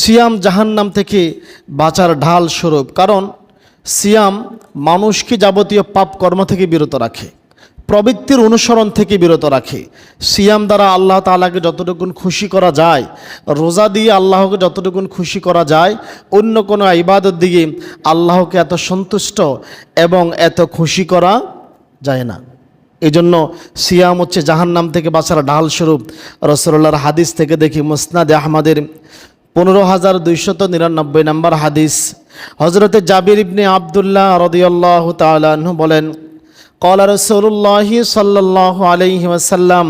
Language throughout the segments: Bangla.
সিয়াম জাহান্নাম থেকে বাঁচার ঢাল স্বরূপ। কারণ সিয়াম মানুষকে যাবতীয় পাপ কর্ম থেকে বিরত রাখে, প্রবৃত্তির অনুসরণ থেকে বিরত রাখে। সিয়াম দ্বারা আল্লাহ তালাকে যতটুকুন খুশি করা যায়, রোজা দিয়ে আল্লাহকে যতটুকুন খুশি করা যায়, অন্য কোনো ইবাদত দিয়ে আল্লাহকে এত সন্তুষ্ট এবং এত খুশি করা যায় না। এই জন্য সিয়াম হচ্ছে জাহান্নাম থেকে বাঁচার ঢাল স্বরূপ। রসল্লাহর হাদিস থেকে দেখি মুসনাদ আহমদের পনেরো হাজার দুইশত নিরানব্বই নম্বর হাদিস। হজরতে জাবির ইবনে আবদুল্লাহ রদিয়াল্লাহ তালু বলেন কলা রসুল্লাহ সাল্লাহ আলহি ওয়াসাল্লাম,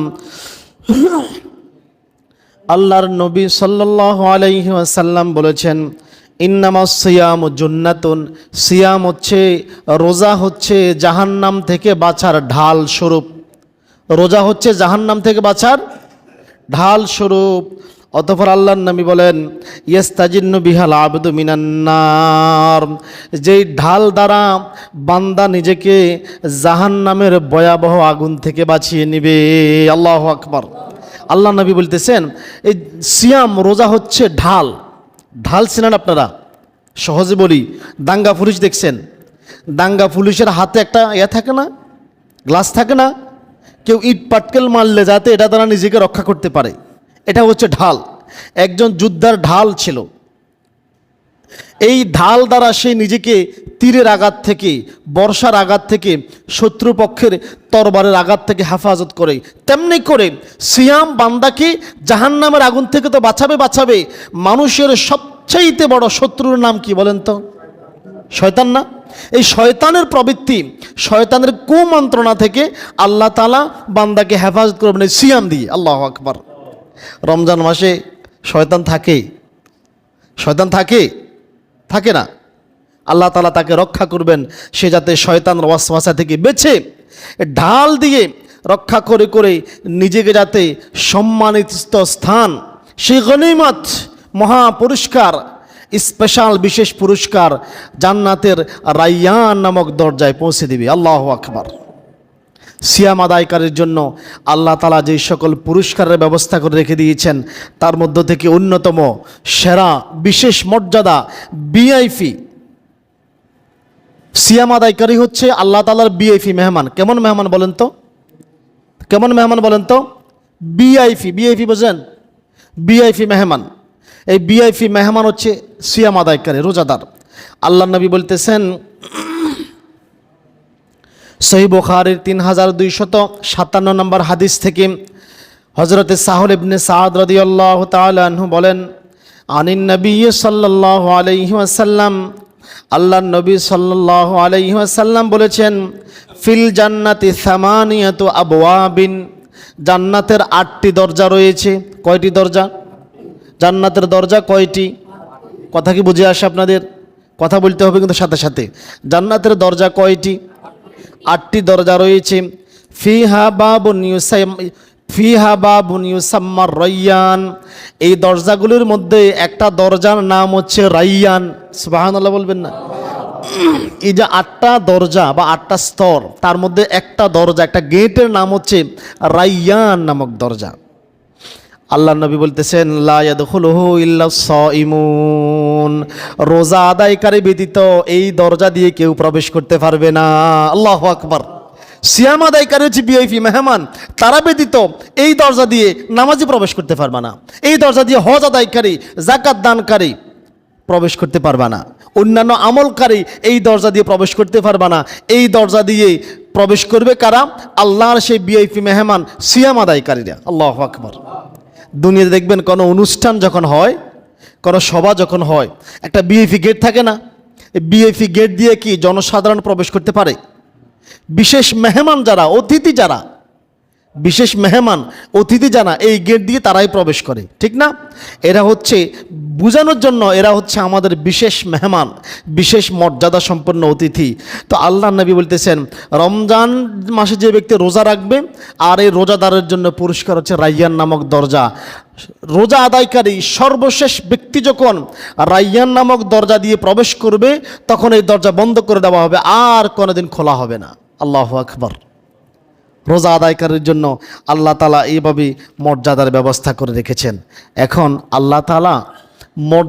আল্লাহর নবী সাল্লাহ আলহি ওয়াসাল্লাম বলেছেন ইন্নামা সিয়াম জুন্নাতুন, সিয়াম হচ্ছে, রোজা হচ্ছে জাহান্নাম থেকে বাঁচার ঢাল স্বরূপ। রোজা হচ্ছে জাহান্নাম থেকে বাঁচার ঢাল স্বরূপ। অতপর আল্লাহর নবী বলেন, ইয়েস্তাজিন্ন বিহাল আবদু মিনান্নার যেই ঢাল দ্বারা বান্দা নিজেকে জাহান্নামের ভয়াবহ আগুন থেকে বাঁচিয়ে নিবে। আল্লাহ আকবর। আল্লাহ নবী বলতেছেন, এই সিয়াম রোজা হচ্ছে ঢাল। ঢাল ছিলেন আপনারা? সহজে বলি, দাঙ্গা পুলিশ দেখছেন? দাঙ্গা পুলিশের হাতে একটা ইয়ে থাকে না? গ্লাস থাকে না? কেউ ইট পাটকেল মারলে যাতে এটা তারা নিজেকে রক্ষা করতে পারে। এটা হচ্ছে ঢাল। একজন যোদ্ধার ঢাল ছিল। এই ঢাল দ্বারা সে নিজেকে তীরের আঘাত থেকে, বর্ষার আঘাত থেকে, শত্রুপক্ষের তরবারের আঘাত থেকে হেফাজত করে। তেমনি করে সিয়াম বান্দাকে জাহান্নামের আগুন থেকে তো বাঁচাবে বাঁচাবে। মানুষের সবচাইতে বড় শত্রুর নাম কি বলেন তো? শয়তান না? এই শয়তানের প্রবৃত্তি, শয়তানের কুমন্ত্রণা থেকে আল্লাহ তালা বান্দাকে হেফাজত করবেন সিয়াম দিয়ে। আল্লাহ আকবার। রমজান মাসে শয়তান থাকে। শয়তান থাকে? থাকে না। আল্লাহ তালা তাকে রক্ষা করবেন, সে যাতে শয়তান ওয়াসওয়াসা থেকে বেছে ঢাল দিয়ে রক্ষা করে করে নিজেকে যাতে সম্মানিত স্থান সেই গনিমত মহা পুরস্কার স্পেশাল বিশেষ পুরস্কার জান্নাতের রাইয়ান নামক দরজায় পৌঁছে দিবে। আল্লাহ আকবার। সিয়াম আদায়কারীর জন্য আল্লাহ তালা যে সকল পুরস্কারের ব্যবস্থা করে রেখে দিয়েছেন, তার মধ্য থেকে অন্যতম সেরা, বিশেষ মর্যাদা বিআইপি সিয়াম আদায়কারী হচ্ছে আল্লাহ তালার বিআইপি মেহমান। কেমন মেহমান বলেন তো? কেমন মেহমান বলেন তো? বিআইপি বিআইপি বোঝেন বিআইপি মেহমান। এই বিআইপি মেহমান হচ্ছে সিয়াম আদায়কারী, রোজাদার। আল্লাহ নবী বলতেছেন সহি বুখারির তিন হাজার দুইশত সাতান্ন নম্বর হাদিস থেকে হজরতে সাহুল ইবনে সাদ রদিয়াল্লাহ তালু বলেন, আনিন নবী সাল্লাহ আলহি আসাল্লাম আল্লাহ নবী সাল্লাহ আলহি আসাল্লাম বলেছেন, ফিল জান্নাতি সামানিয়াত আবওয়াবিন, জান্নাতের আটটি দরজা রয়েছে। কয়টি দরজা? জান্নাতের দরজা কয়টি? কথা কি বুঝে আসে আপনাদের? কথা বলতে হবে কিন্তু সাথে সাথে। জান্নাতের দরজা কয়টি? আটটি দরজা রয়েছে। ফিহা বাবুন ফিহা বাবুন ইউসাম্মার রাইয়ান। এই দরজাগুলির মধ্যে একটা দরজার নাম হচ্ছে রাইয়ান। সুবাহান্লাহ বলবেন না। এই যে আটটা দরজা বা আটটা স্তর, তার মধ্যে একটা দরজা, একটা গেটের নাম হচ্ছে রাইয়ান নামক দরজা। আল্লাহ নবী বলতেছেন ইমুন রোজা আদায়কারী ব্যতীত এই দরজা দিয়ে কেউ প্রবেশ করতে পারবে না। আল্লাহ আকবর। সিয়াম আদায়কারী হচ্ছে বিআইপি মেহমান, তারা ব্যতীত এই দরজা দিয়ে নামাজি প্রবেশ করতে পারবে না। এই দরজা দিয়ে হজ আদায়কারী জাকাত দানকারী প্রবেশ করতে পারবে না। অন্যান্য আমলকারী এই দরজা দিয়ে প্রবেশ করতে পারবে না। এই দরজা দিয়ে প্রবেশ করবে কারা? আল্লাহর সেই বিআইপি মেহমান, সিয়াম আদায়কারীরা। আল্লাহ আকবর। দুনিয়াতে দেখবেন কোনো অনুষ্ঠান যখন হয়, কোনো সভা যখন হয়, একটা বিএফি গেট থাকে না? বিএফি গেট দিয়ে কি জনসাধারণ প্রবেশ করতে পারে? বিশেষ মেহমান যারা, অতিথি যারা বিশেষ মেহমান, অতিথি জানা এই গেট দিয়ে তারাই প্রবেশ করে, ঠিক না? এরা হচ্ছে, বোঝানোর জন্য এরা হচ্ছে আমাদের বিশেষ মেহমান, বিশেষ মর্যাদা সম্পন্ন অতিথি। তো আল্লাহ নবী বলতেছেন, রমজান মাসে যে ব্যক্তি রোজা রাখবে, আর এই রোজাদারের জন্য পুরস্কার হচ্ছে রাইয়ান নামক দরজা। রোজা আদায়কারী সর্বশেষ ব্যক্তি যখন রাইয়ান নামক দরজা দিয়ে প্রবেশ করবে, তখন এই দরজা বন্ধ করে দেওয়া হবে, আর কোনোদিন খোলা হবে না। আল্লাহ আকবর। রোজা আদায়কারীর জন্য আল্লাহ তালা এইভাবে মর্যাদার ব্যবস্থা করে রেখেছেন। এখন আল্লাহ তালা মর্যাদা